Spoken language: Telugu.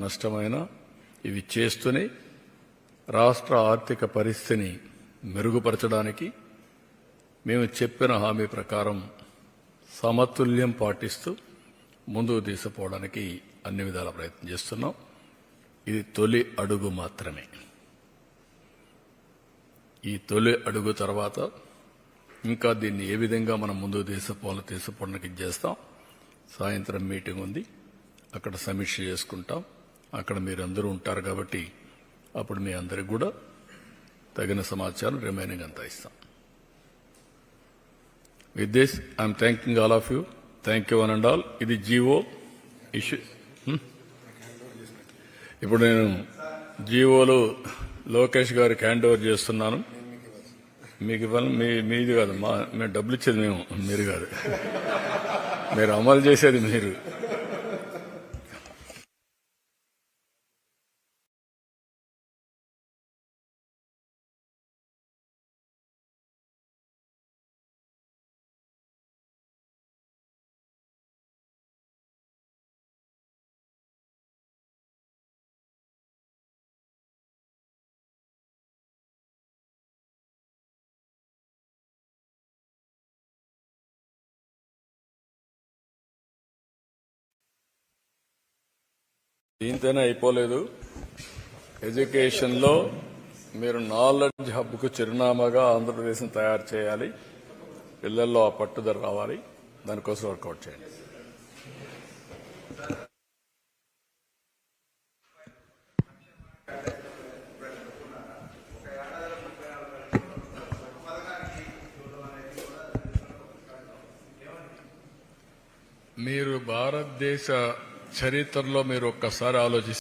నష్టమైన ఇవి చేస్తూనే రాష్ట్ర ఆర్థిక పరిస్థితిని మెరుగుపరచడానికి మేము చెప్పిన హామీ ప్రకారం సమతుల్యం పాటిస్తూ ముందుకు తీసుకుపోవడానికి అన్ని విధాల ప్రయత్నం చేస్తున్నాం. ఇది తొలి అడుగు మాత్రమే. ఈ తొలి అడుగు తర్వాత ఇంకా దీన్ని ఏ విధంగా మనం ముందుకు తీసుకుపోవాలో తీసుకుపోవడానికి చేస్తాం. సాయంత్రం మీటింగ్ ఉంది. అక్కడ సమీక్ష చేసుకుంటాం. అక్కడ మీరందరూ ఉంటారు కాబట్టి అప్పుడు మీ అందరికి కూడా తగిన సమాచారం రిమైనింగ్ అంతా ఇస్తాం. With this I'm thanking all of you thank you one and all ఇది జీవో ఇష్యూ hmm? ఇప్పుడు నేను జీవోలు లోకేష్ గారికి హ్యాండ్ ఓవర్ చేస్తున్నాను. మీకు ఇవ్వాలి మీ మీది కాదు మా మేము డబ్బులు ఇచ్చేది మేము మీరు కాదు. మీరు అమలు చేసేది మీరు. దీంతోనే అయిపోలేదు. ఎడ్యుకేషన్లో మీరు నాలెడ్జ్ హబ్కు చిరునామాగా ఆంధ్రప్రదేశ్ని తయారు చేయాలి. పిల్లల్లో ఆ పట్టుదల రావాలి. దానికోసం వర్కౌట్ చేయండి. మీరు భారతదేశ చరిత్రలో మీరు ఒక్కసారి ఆలోచిస్తే